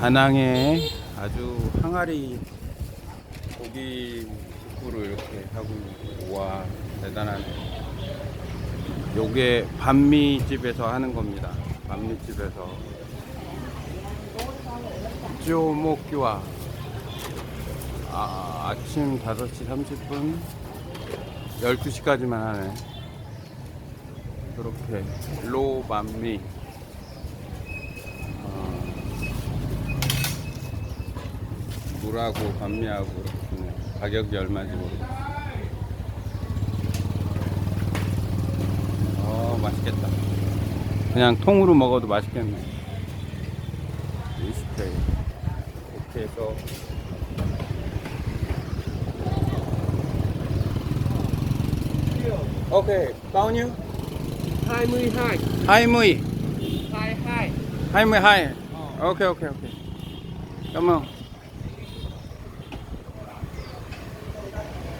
다낭에 아주 항아리 고기 국부를 이렇게 하고 와 대단하네. 요게 반미집에서 하는 겁니다. 반미집에서. 쪼목교와 아, 아침 5시 30분 12시까지만 하네. 그렇게 로반미 물하고 반미하고. 가격이 얼마인지 모르겠어. 어 맛있겠다. 그냥 통으로 먹어도 맛있겠네. 이스테이. 이렇게 해서. 오케이. bao nhiêu 22 20 22 20 hai oke oke oke cảm ơn